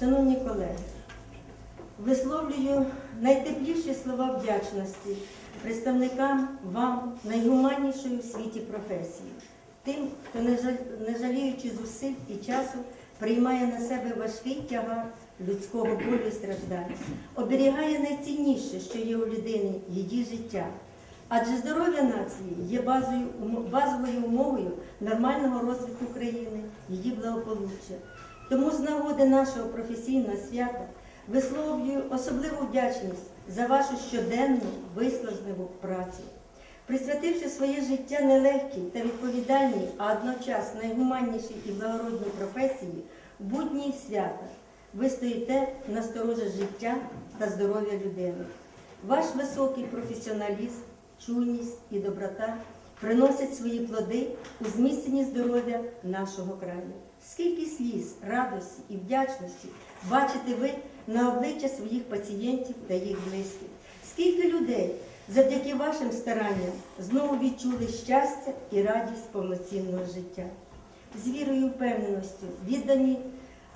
Шановні колеги, висловлюю найтепліші слова вдячності представникам вам найгуманнішої у світі професії, тим, хто, не жаліючи зусиль і часу, приймає на себе важкий тягар людського болю і страждань, оберігає найцінніше, що є у людини, її життя. Адже здоров'я нації є базою, базовою умовою нормального розвитку країни, її благополуччя. Тому з нагоди нашого професійного свята висловлюю особливу вдячність за вашу щоденну вислужливу працю. Присвятивши своє життя нелегкій та відповідальній, а одночасно найгуманнішій і благородній професії, будні свята, ви стоїте на сторожі життя та здоров'я людини. Ваш високий професіоналізм, чуйність і доброта приносять свої плоди у зміцненні здоров'я нашого краю. Скільки сліз, радості і вдячності бачите ви на обличчя своїх пацієнтів та їх близьких? Скільки людей завдяки вашим старанням знову відчули щастя і радість повноцінного життя? З вірою і впевненістю віддані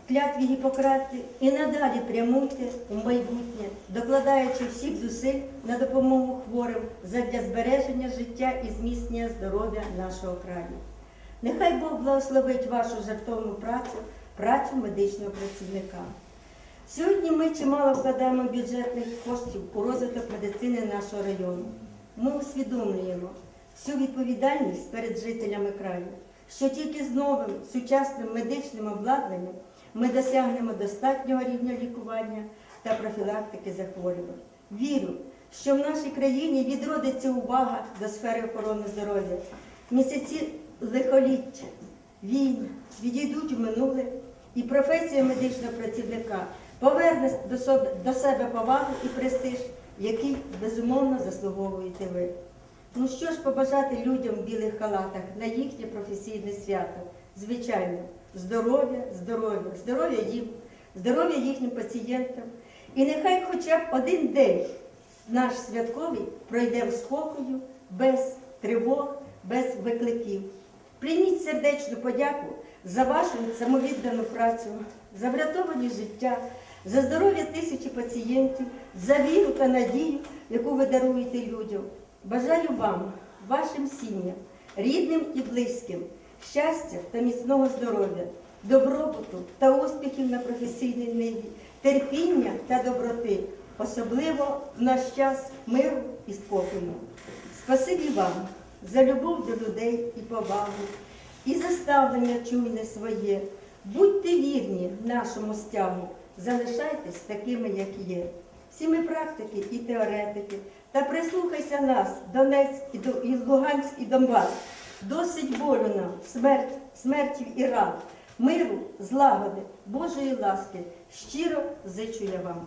клятві Гіппократи і надалі прямуйте у майбутнє, докладаючи всіх зусиль на допомогу хворим задля збереження життя і зміцнення здоров'я нашого краю. Нехай Бог благословить вашу жертовну працю, працю медичного працівника. Сьогодні ми чимало вкладаємо бюджетних коштів у розвиток медицини нашого району. Ми усвідомлюємо всю відповідальність перед жителями краю, що тільки з новим сучасним медичним обладнанням ми досягнемо достатнього рівня лікування та профілактики захворювань. Вірю, що в нашій країні відродиться увага до сфери охорони здоров'я. Місяці лихоліття, війн відійдуть у минуле, і професія медичного працівника поверне до себе повагу і престиж, який безумовно заслуговуєте ви. Ну що ж побажати людям в білих халатах на їхнє професійне свято? Звичайно, здоров'я, здоров'я, здоров'я їм, здоров'я їхнім пацієнтам. І нехай хоча б один день наш святковий пройде в спокою, без тривог, без викликів. Прийміть сердечну подяку за вашу самовіддану працю, за врятовані життя, за здоров'я тисячі пацієнтів, за віру та надію, яку ви даруєте людям. Бажаю вам, вашим сім'ям, рідним і близьким, щастя та міцного здоров'я, добробуту та успіхів на професійній ниві, терпіння та доброти, особливо в наш час миру і спокою. Спасибі вам за любов до людей і повагу, і за ставлення чуйне своє. Будьте вірні нашому стягу, залишайтесь такими, як є. Всі ми практики і теоретики, та прислухайся нас, Донецьк і і Луганськ і Донбас. Досить болю нам, смерть, смертів і ран, миру, злагоди, Божої ласки. Щиро зичу я вам.